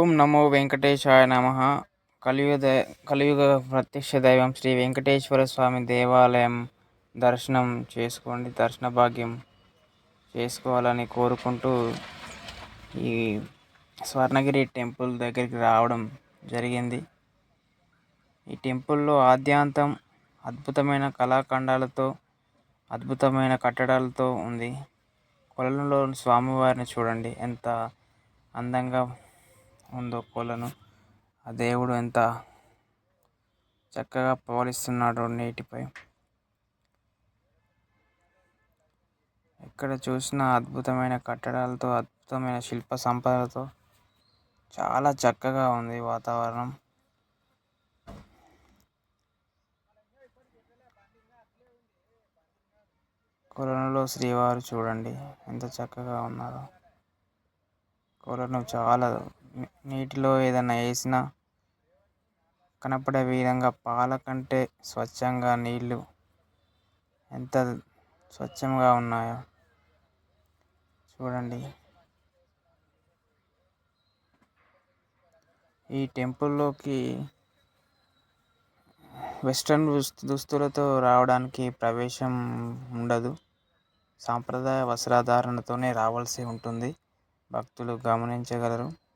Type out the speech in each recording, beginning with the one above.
ఓం నమో వెంకటేశాయ నమ. కలియుగ కలియుగ ప్రత్యక్ష దైవం శ్రీ వెంకటేశ్వర స్వామి దేవాలయం దర్శనం చేసుకోండి దర్శన భాగ్యం చేసుకోవాలని కోరుకుంటూ ఈ స్వర్ణగిరి టెంపుల్ దగ్గరికి రావడం జరిగింది. ఈ టెంపుల్లో ఆద్యాంతం అద్భుతమైన కళాఖండాలతో అద్భుతమైన కట్టడాలతో ఉంది. కొలంలో స్వామివారిని చూడండి ఎంత అందంగా ఉందో కొలను ఆ దేవుడు ఎంత చక్కగా పవలిస్తున్నాడు నీటిపై. ఎక్కడ చూసినా అద్భుతమైన కట్టడాలతో అద్భుతమైన శిల్ప సంపదతో చాలా చక్కగా ఉంది వాతావరణం. కొలనులో శ్రీవారు చూడండి ఎంత చక్కగా ఉన్నారో. కొలను చాలా నీటిలో ఏదైనా వేసినా కనపడే విధంగా పాల కంటే స్వచ్ఛంగా నీళ్ళు ఎంత స్వచ్ఛంగా ఉన్నాయో చూడండి. ఈ టెంపుల్లోకి వెస్ట్రన్ దుస్తు దుస్తులతో రావడానికి ప్రవేశం ఉండదు. సాంప్రదాయ వస్త్రధారణతోనే రావాల్సి ఉంటుంది. భక్తులు గమనించగలరు.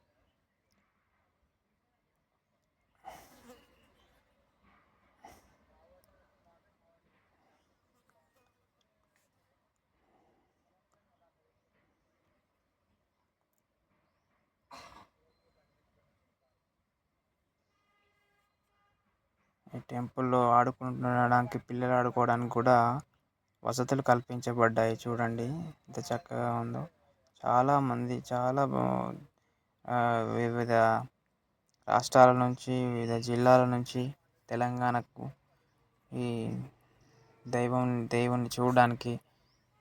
ఈ టెంపుల్లో ఆడుకుంటుండడానికి పిల్లలు ఆడుకోవడానికి కూడా వసతులు కల్పించబడ్డాయి చూడండి. ఎంత చక్కగా ఉందో. చాలా మంది చాలా వివిధ రాష్ట్రాల నుంచి వివిధ జిల్లాల నుంచి తెలంగాణకు ఈ దైవం దేవుణ్ణి చూడడానికి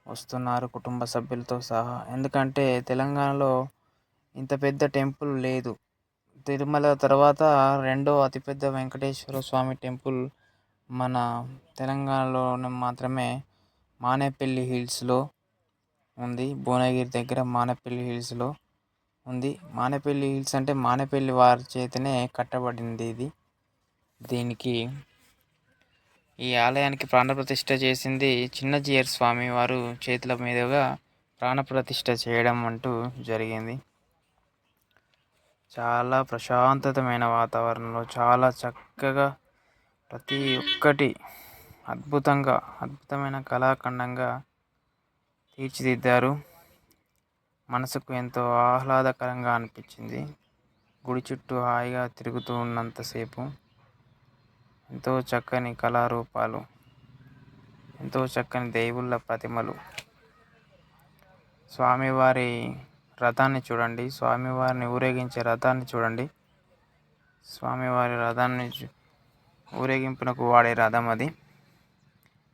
వస్తున్నారు కుటుంబ సభ్యులతో సహా. ఎందుకంటే తెలంగాణలో ఇంత పెద్ద టెంపుల్ లేదు. తిరుమల తర్వాత రెండో అతిపెద్ద వెంకటేశ్వర స్వామి టెంపుల్ మన తెలంగాణలోనే మాత్రమే మానేపల్లి హిల్స్లో ఉంది. భువనగిరి దగ్గర మానేపల్లి హిల్స్లో ఉంది. మానేపల్లి హిల్స్ అంటే మానేపల్లి వారి చేతనే కట్టబడింది ఇది. దీనికి ఈ ఆలయానికి ప్రాణప్రతిష్ఠ చేసింది చిన్నజీయర్ స్వామి వారు చేతుల మీదుగా ప్రాణప్రతిష్ఠ చేయడం అంటూ జరిగింది. చాలా ప్రశాంతతమైన వాతావరణంలో చాలా చక్కగా ప్రతి ఒక్కటి అద్భుతంగా అద్భుతమైన కళాఖండంగా తీర్చిదిద్దారు. మనసుకు ఎంతో ఆహ్లాదకరంగా అనిపించింది. గుడి చుట్టూ హాయిగా తిరుగుతూ ఉన్నంతసేపు ఎంతో చక్కని కళారూపాలు ఎంతో చక్కని దేవుళ్ళ ప్రతిమలు. స్వామివారి రథాన్ని చూడండి. స్వామివారిని ఊరేగించే రథాన్ని చూడండి. స్వామివారి రథాన్ని ఊరేగింపునకు వాడే రథం అది.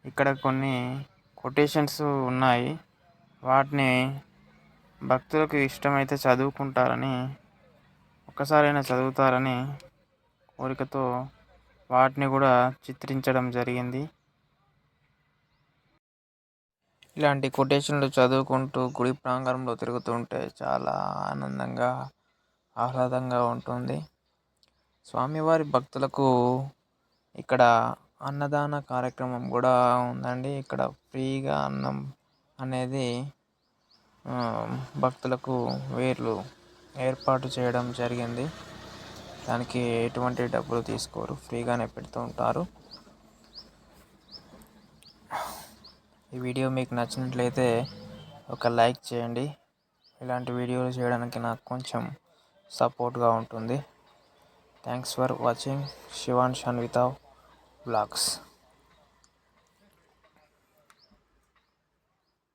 ఇక్కడ కొన్ని కొటేషన్స్ ఉన్నాయి. వాటిని భక్తులకు ఇష్టమైతే చదువుకుంటారని ఒక్కసారైనా చదువుతారని కోరికతో వాటిని కూడా చిత్రించడం జరిగింది. ఇలాంటి కొటేషన్లు చదువుకుంటూ గుడి ప్రాంగణంలో తిరుగుతుంటే చాలా ఆనందంగా ఆహ్లాదంగా ఉంటుంది. స్వామివారి భక్తులకు ఇక్కడ అన్నదాన కార్యక్రమం కూడా ఉందండి. ఇక్కడ ఫ్రీగా అన్నం అనేది భక్తులకు వేర్లు ఏర్పాటు చేయడం జరిగింది. దానికి ఎటువంటి డబ్బులు తీసుకోరు. ఫ్రీగానే పెడుతూ ఉంటారు. ఈ వీడియో మీకు నచ్చినట్లయితే ఒక లైక్ చేయండి. ఇలాంటి వీడియోలు చేయడానికి నాకు కొంచెం సపోర్ట్గా ఉంటుంది. Thanks for watching. Shivan Shanvitha blogs.